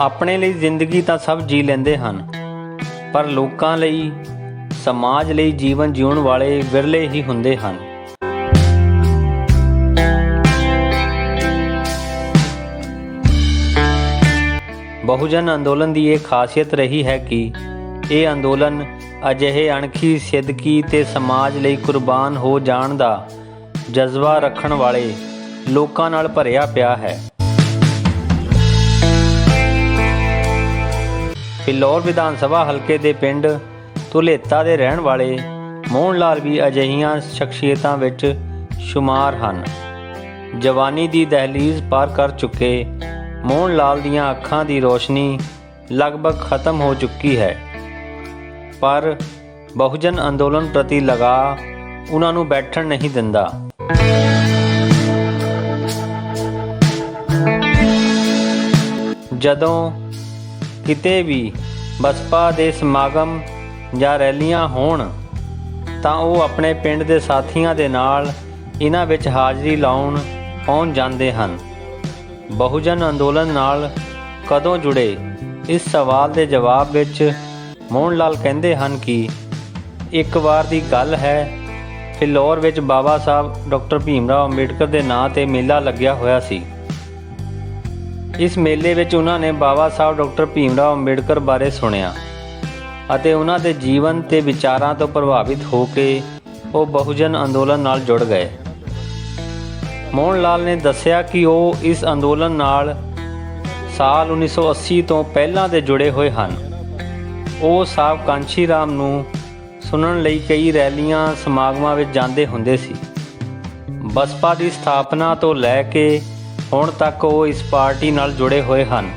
ਆਪਣੇ ਲਈ ਜ਼ਿੰਦਗੀ ਤਾਂ ਸਭ ਜੀ ਲੈਂਦੇ ਹਨ, ਪਰ ਲੋਕਾਂ ਲਈ, ਸਮਾਜ ਲਈ ਜੀਵਨ ਜਿਉਣ ਵਾਲੇ ਵਿਰਲੇ ਹੀ ਹੁੰਦੇ ਹਨ। ਬਹੁਜਨ ਅੰਦੋਲਨ ਦੀ ਇਹ ਖਾਸੀਅਤ ਰਹੀ ਹੈ ਕਿ ਇਹ ਅੰਦੋਲਨ ਅਜਿਹੇ ਅਣਖੀ ਸਿੱਧਕੀ ਤੇ ਸਮਾਜ ਲਈ ਕੁਰਬਾਨ ਹੋ ਜਾਣ ਦਾ ਜਜ਼ਬਾ ਰੱਖਣ ਵਾਲੇ ਲੋਕਾਂ ਨਾਲ ਭਰਿਆ ਪਿਆ ਹੈ। ਫਿਲੌਰ ਵਿਧਾਨ ਸਭਾ ਹਲਕੇ ਦੇ ਪਿੰਡ ਧੁਲੇਤਾ ਦੇ ਰਹਿਣ ਵਾਲੇ ਮੋਹਨ ਲਾਲ ਵੀ ਅਜਿਹੀਆਂ ਸ਼ਖਸੀਅਤਾਂ ਵਿੱਚ ਸ਼ੁਮਾਰ ਹਨ। ਜਵਾਨੀ ਦੀ ਦਹਲੀਜ਼ ਪਾਰ ਕਰ ਚੁੱਕੇ ਮੋਹਨ ਲਾਲ ਦੀਆਂ ਅੱਖਾਂ ਦੀ ਰੋਸ਼ਨੀ ਲਗਭਗ ਖਤਮ ਹੋ ਚੁੱਕੀ ਹੈ। ਪਰ ਬਹੁਜਨ ਅੰਦੋਲਨ ਪ੍ਰਤੀ ਲਗਾ ਉਹਨਾਂ ਨੂੰ ਬੈਠਣ ਨਹੀਂ ਦਿੰਦਾ। ਜਦੋਂ ਕਿਤੇ ਵੀ ਬਸਪਾ ਦੇ ਸਮਾਗਮ ਜਾਂ ਰੈਲੀਆਂ ਹੋਣ, ਤਾਂ ਉਹ ਆਪਣੇ ਪਿੰਡ ਦੇ ਸਾਥੀਆਂ ਦੇ ਨਾਲ ਇਹਨਾਂ ਵਿੱਚ ਹਾਜ਼ਰੀ ਲਾਉਣ ਪਹੁੰਚ ਜਾਂਦੇ ਹਨ। ਬਹੁਜਨ ਅੰਦੋਲਨ ਨਾਲ ਕਦੋਂ ਜੁੜੇ? ਇਸ ਸਵਾਲ ਦੇ ਜਵਾਬ ਵਿੱਚ ਮੋਹਨ ਲਾਲ ਕਹਿੰਦੇ ਹਨ ਕਿ ਇੱਕ ਵਾਰ ਦੀ ਗੱਲ ਹੈ, ਫਿਲੌਰ ਵਿੱਚ ਬਾਬਾ ਸਾਹਿਬ ਡਾਕਟਰ ਭੀਮ ਰਾਓ ਅੰਬੇਡਕਰ ਦੇ ਨਾਂ ਤੇ ਮੇਲਾ ਲੱਗਿਆ ਹੋਇਆ ਸੀ। ਇਸ ਮੇਲੇ ਵਿੱਚ ਉਹਨਾਂ ਨੇ ਬਾਬਾ ਸਾਹਿਬ ਡਾਕਟਰ ਭੀਮ ਰਾਓ ਅੰਬੇਡਕਰ ਬਾਰੇ ਸੁਣਿਆ ਅਤੇ ਉਹਨਾਂ ਦੇ ਜੀਵਨ ਤੇ ਵਿਚਾਰਾਂ ਤੋਂ ਪ੍ਰਭਾਵਿਤ ਹੋ ਕੇ ਉਹ ਬਹੁਜਨ ਅੰਦੋਲਨ ਨਾਲ ਜੁੜ ਗਏ। ਮੋਹਨ ਲਾਲ ਨੇ ਦੱਸਿਆ ਕਿ ਉਹ ਇਸ ਅੰਦੋਲਨ ਨਾਲ ਸਾਲ 1980 ਤੋਂ ਪਹਿਲਾਂ ਦੇ ਜੁੜੇ ਹੋਏ ਹਨ। ਉਹ ਸਾਹਿਬ ਕਾਂਸ਼ੀ ਰਾਮ ਨੂੰ ਸੁਣਨ ਲਈ ਕਈ ਰੈਲੀਆਂ, ਸਮਾਗਮਾਂ ਵਿੱਚ ਜਾਂਦੇ ਹੁੰਦੇ ਸੀ। ਬਸਪਾ ਦੀ ਸਥਾਪਨਾ ਤੋਂ ਲੈ ਕੇ ਹੁਣ ਤੱਕ ਉਹ ਇਸ ਪਾਰਟੀ ਨਾਲ ਜੁੜੇ ਹੋਏ ਹਨ।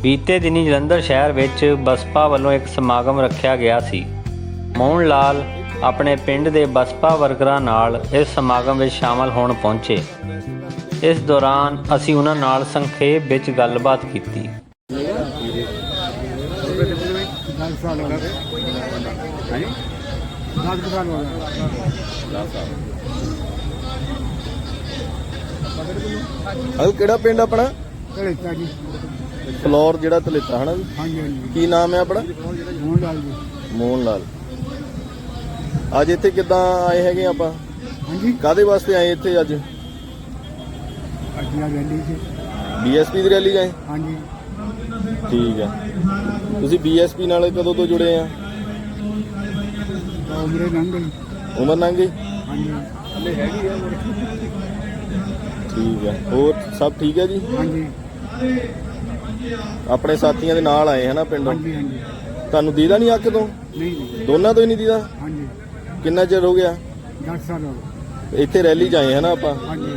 ਬੀਤੇ ਦਿਨੀ ਜਲੰਧਰ ਸ਼ਹਿਰ ਵਿੱਚ ਬਸਪਾ ਵੱਲੋਂ ਇੱਕ ਸਮਾਗਮ ਰੱਖਿਆ ਗਿਆ ਸੀ। ਮੋਹਨ ਲਾਲ ਆਪਣੇ ਪਿੰਡ ਦੇ ਬਸਪਾ ਵਰਕਰਾਂ ਨਾਲ ਇਸ ਸਮਾਗਮ ਵਿੱਚ ਸ਼ਾਮਲ ਹੋਣ ਪਹੁੰਚੇ। ਇਸ ਦੌਰਾਨ ਅਸੀਂ ਉਹਨਾਂ ਨਾਲ ਸੰਖੇਪ ਵਿੱਚ ਗੱਲਬਾਤ ਕੀਤੀ। दस ਹਾਂ ਕਿਹੜਾ ਪਿੰਡ ਆਪਣਾ? ਤਲੇਤਾ ਜੀ। ਫਲੋਰ ਜਿਹੜਾ ਤਲੇਤਾ ਹਨਾ ਜੀ? ਕੀ ਨਾਮ ਹੈ ਆਪਣਾ? ਮੋਹਨ ਲਾਲ ਅੱਜ ਇੱਥੇ ਕਿੱਦਾਂ ਆਏ ਹੈਗੇ ਆਪਾਂ? ਕਾਦੇ ਵਾਸਤੇ ਆਏ ਇੱਥੇ ਅੱਜ? ਬੀਐਸਪੀ ਦੀ ਰੈਲੀ ਜਾਏ? ਹਾਂਜੀ। ਠੀਕ ਆ। ਤੁਸੀਂ ਬੀਐਸਪੀ ਨਾਲ ਕਦੋਂ ਤੋਂ ਜੁੜੇ ਆ? ਉਮਰੇ ਲੰਘ ਉਮਰ ਲੰਘ ਗਈ? ਹਾਂਜੀ। ਹੈਗੀ ਆ ਠੀਕ ਹੈ। ਹੋਰ ਸਭ ਠੀਕ ਹੈ ਜੀ? ਹਾਂਜੀ। ਆਪਣੇ ਸਾਥੀਆਂ ਦੇ ਨਾਲ ਆਏ ਹਨਾ ਪਿੰਡੋਂ? ਹਾਂਜੀ ਹਾਂਜੀ। ਤੁਹਾਨੂੰ ਦੀਦਾ ਨਹੀਂ ਅੱਕ ਤੋਂ? ਨਹੀਂ ਨਹੀਂ ਦੋਨਾਂ ਤੋਂ ਹੀ ਨਹੀਂ ਦੀਦਾ? ਹਾਂਜੀ। ਕਿੰਨਾ ਚਿਰ ਹੋ ਗਿਆ? 10 ਸਾਲ ਇੱਥੇ ਰੈਲੀ ਚ ਆਏ ਹਨਾ ਆਪਾਂ? ਹਾਂਜੀ।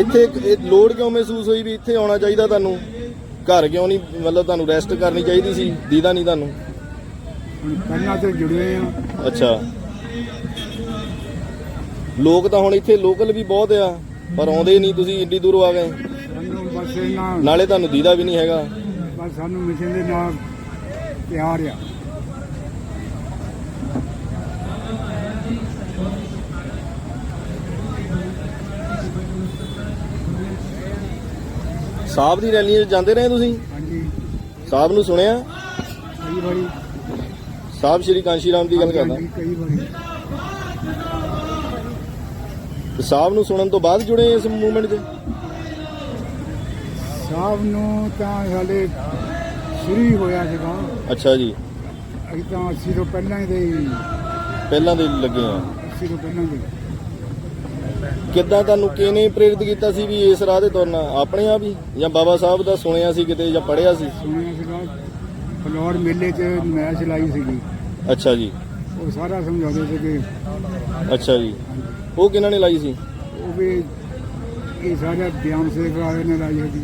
ਇੱਥੇ ਇਹ ਲੋੜ ਕਿਉਂ ਮਹਿਸੂਸ ਹੋਈ ਵੀ ਇੱਥੇ ਆਉਣਾ ਚਾਹੀਦਾ ਤੁਹਾਨੂੰ? ਘਰ ਕਿਉਂ ਨਹੀਂ ਮਤਲਬ ਤੁਹਾਨੂੰ ਰੈਸਟ ਕਰਨੀ ਚਾਹੀਦੀ ਸੀ? ਦੀਦਾ ਨਹੀਂ ਤੁਹਾਨੂੰ? ਪਹਿਲਾਂ ਤੇ ਜੁੜੇ ਆ। ਅੱਛਾ। ਲੋਕ ਤਾਂ ਹੁਣ ਇੱਥੇ ਲੋਕਲ ਵੀ ਬਹੁਤ ਆ ਪਰ ਆਉਂਦੇ ਨਹੀਂ ਤੁਸੀਂ ਇੰਨੀ ਦੂਰੋਂ ਆ ਗਏ। ਸਾਨੂੰ ਬਸ ਇਹਨਾਂ ਨਾਲੇ ਤੁਹਾਨੂੰ ਦੀਦਾ ਵੀ ਨਹੀਂ ਹੈਗਾ। ਬਸ ਸਾਨੂੰ ਮਿਸ਼ਨ ਦੇ ਨਾਲ ਪਿਆਰ ਆ। ਸਾਹਿਬ ਦੀ ਰੈਲੀਆਂ 'ਚ ਜਾਂਦੇ ਰਹੇ ਤੁਸੀਂ? ਹਾਂਜੀ। ਸਾਹਿਬ ਨੂੰ ਸੁਣਿਆ? ਕਈ ਵਾਰੀ। ਸਾਹਿਬ ਸ਼੍ਰੀ ਕਾਂਸ਼ੀ ਰਾਮ ਦੀ ਗੱਲ ਕਰਦਾ। ਕਈ ਵਾਰੀ। ਸਾਹਿਬ ਨੂੰ ਸੁਣਨ ਤੋਂ ਬਾਅਦ ਜੁੜੇ ਇਸ ਮੂਵਮੈਂਟ 'ਚ ਸਾਹਿਬ ਨੂੰ ਤਾਂ ਸਾਡੇ ਸ਼ੁਰੂ ਹੀ ਹੋਇਆ ਸੀਗਾ। ਅੱਛਾ ਜੀ। ਅਸੀਂ ਤਾਂ 80 ਤੋਂ ਪਹਿਲਾਂ ਹੀ ਦੇ ਹੀ- ਪਹਿਲਾਂ ਦੇ ਲੱਗੇ ਆ 80 ਤੋਂ ਪਹਿਲਾਂ ਦੇ ਕਿੱਦਾਂ ਤੁਹਾਨੂੰ ਕਿਹਨੇ ਪ੍ਰੇਰਿਤ ਕੀਤਾ ਸੀ ਵੀ ਇਸ ਰਾਹ ਤੇ ਤੁਰਨਾ? ਆਪਣੇ ਆਪ ਹੀ? ਜਾਂ ਬਾਬਾ ਸਾਹਿਬ ਦਾ ਸੁਣਿਆ ਸੀ ਕਿਤੇ ਜਾਂ ਪੜਿਆ ਸੀ? ਸੁਣਿਆ ਸੀਗਾ। ਫਲੋਰ ਮੇਲੇ 'ਚ ਮੈਚ ਲਾਈ ਸੀਗੀ। ਅੱਛਾ ਜੀ। ਉਹ ਸਾਰਾ ਸਮਝਾਉਂਦੇ ਸੀਗੇ। ਅੱਛਾ ਜੀ। ਉਹ ਕਿਹਨਾਂ ਨੇ ਲਾਈ ਸੀ? ਉਹ ਵੀ ਇਹ ਸਾਰਾ ਬਿਆਨ ਸੇਖ ਵਾਲੇ ਨੇ ਲਾਈ ਹੈਗੀ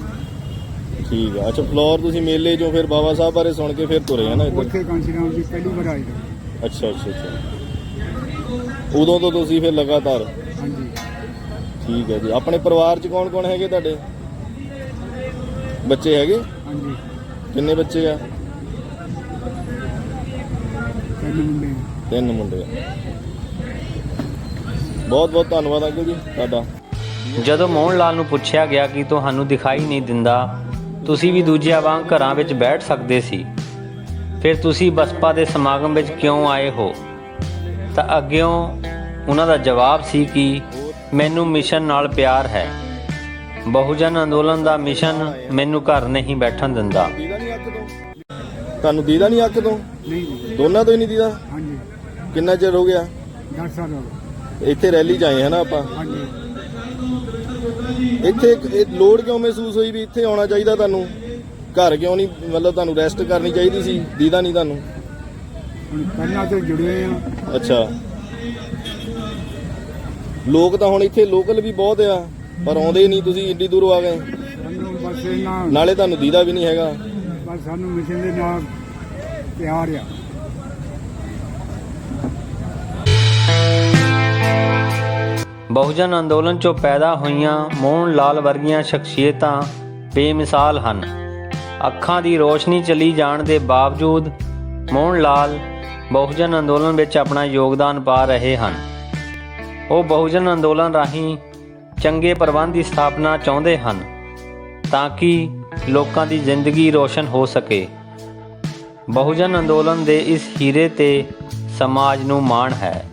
ਠੀਕ ਆ। ਅੱਛਾ ਫਲੋਰ ਤੁਸੀਂ ਮੇਲੇ ਚੋਂ ਫਿਰ ਬਾਬਾ ਸਾਹਿਬ ਬਾਰੇ ਸੁਣ ਕੇ ਫਿਰ ਤੁਰੇ ਆ ਨਾ ਇੱਧਰ? ਉੱਥੇ ਕਾਂਸੀ ਰਾਮ ਜੀ ਪਹਿਲੀ ਵਾਰ ਆਏ। ਅੱਛਾ ਅੱਛਾ ਅੱਛਾ। ਉਦੋਂ ਤੋਂ ਤੁਸੀਂ ਫਿਰ ਲਗਾਤਾਰ? ਹਾਂਜੀ। ਠੀਕ ਹੈ ਜੀ। ਆਪਣੇ ਪਰਿਵਾਰ ਚ ਕੌਣ ਕੌਣ ਹੈਗੇ ਤੁਹਾਡੇ? ਬੱਚੇ ਹੈਗੇ? ਹਾਂਜੀ। ਕਿੰਨੇ ਬੱਚੇ ਆ? ਤਿੰਨ ਮੁੰਡੇ ਤਿੰਨ ਮੁੰਡੇ। ਆ ਬਹੁਤ ਬਹੁਤ ਧੰਨਵਾਦ ਅੰਕਲ ਜੀ ਤੁਹਾਡਾ। ਜਦੋਂ ਮੋਹਨ ਲਾਲ ਨੂੰ ਪੁੱਛਿਆ ਗਿਆ ਕਿ ਤੁਹਾਨੂੰ ਦਿਖਾਈ ਨਹੀਂ ਦਿੰਦਾ ਤੁਸੀਂ ਵੀ ਦੂਜਿਆਂ ਵਾਂਗ ਘਰਾਂ ਵਿੱਚ ਬੈਠ ਸਕਦੇ ਸੀ। ਫਿਰ ਤੁਸੀਂ ਬਸਪਾ ਦੇ ਸਮਾਗਮ ਵਿੱਚ ਕਿਉਂ ਆਏ ਹੋ? ਤਾਂ ਅੱਗਿਓਂ ਉਹਨਾਂ ਦਾ ਜਵਾਬ ਸੀ ਕਿ ਮੈਨੂੰ ਮਿਸ਼ਨ ਨਾਲ ਪਿਆਰ ਹੈ। ਬਹੁਜਨ ਅੰਦੋਲਨ ਦਾ ਮਿਸ਼ਨ ਮੈਨੂੰ ਘਰ ਨਹੀਂ ਬੈਠਣ ਦਿੰਦਾ। ਤੁਹਾਨੂੰ ਦੀਦਾ ਨਹੀਂ ਅੱਖ ਤੋਂ? ਦੋਨਾਂ ਤੋਂ ਹੀ ਨਹੀਂ ਦੀਦਾ? ਹਾਂਜੀ। ਕਿੰਨਾ ਚਿਰ ਹੋ ਗਿਆ? 10 ਸਾਲ ਹੋ ਗਏ। ਇੱਥੇ ਰੈਲੀ 'ਚ ਆਏ ਹਨਾ ਆਪਾਂ। ਹਾਂਜੀ। ਇੱਥੇ ਇਹ ਲੋੜ ਕਿਉਂ ਮਹਿਸੂਸ ਹੋਈ ਵੀ ਇੱਥੇ ਆਉਣਾ ਚਾਹੀਦਾ ਤੁਹਾਨੂੰ? ਘਰ ਕਿਉਂ ਨਹੀਂ ਮਤਲਬ ਤੁਹਾਨੂੰ ਰੈਸਟ ਕਰਨੀ ਚਾਹੀਦੀ ਸੀ ਦੀਦਾ ਨਹੀਂ ਤੁਹਾਨੂੰ? ਹੁਣ ਪਹਿਲਾਂ ਤੋਂ ਜੁੜੇ ਆ। ਅੱਛਾ। ਲੋਕ ਤਾਂ ਹੁਣ ਇੱਥੇ ਲੋਕਲ ਵੀ ਬਹੁਤ ਆ ਪਰ ਆਉਂਦੇ ਨਹੀਂ ਤੁਸੀਂ ਇੰਨੀ ਦੂਰੋਂ ਆ ਗਏ। ਸਾਨੂੰ ਬਸ ਇਹਨਾਂ ਨਾਲੇ ਤੁਹਾਨੂੰ ਦੀਦਾ ਵੀ ਨਹੀਂ ਹੈਗਾ। ਬਸ ਸਾਨੂੰ ਮਿਸ਼ਨ ਦੇ ਨਾਲ ਪਿਆਰ ਆ। ਬਹੁਜਨ ਅੰਦੋਲਨ ਚੋਂ ਪੈਦਾ ਹੋਈਆਂ ਮੋਹਨ ਲਾਲ ਵਰਗੀਆਂ ਸ਼ਖਸੀਅਤਾਂ ਬੇਮਿਸਾਲ ਹਨ। ਅੱਖਾਂ ਦੀ ਰੋਸ਼ਨੀ ਚਲੀ ਜਾਣ ਦੇ ਬਾਵਜੂਦ ਮੋਹਨ ਲਾਲ ਬਹੁਜਨ ਅੰਦੋਲਨ ਵਿੱਚ ਆਪਣਾ ਯੋਗਦਾਨ ਪਾ ਰਹੇ ਹਨ। ਉਹ ਬਹੁਜਨ ਅੰਦੋਲਨ ਰਾਹੀਂ ਚੰਗੇ ਪ੍ਰਬੰਧ ਦੀ ਸਥਾਪਨਾ ਚਾਹੁੰਦੇ ਹਨ ਤਾਂ ਕਿ ਲੋਕਾਂ ਦੀ ਜ਼ਿੰਦਗੀ ਰੋਸ਼ਨ ਹੋ ਸਕੇ। ਬਹੁਜਨ ਅੰਦੋਲਨ ਦੇ ਇਸ ਹੀਰੇ ਤੇ ਸਮਾਜ ਨੂੰ ਮਾਣ ਹੈ।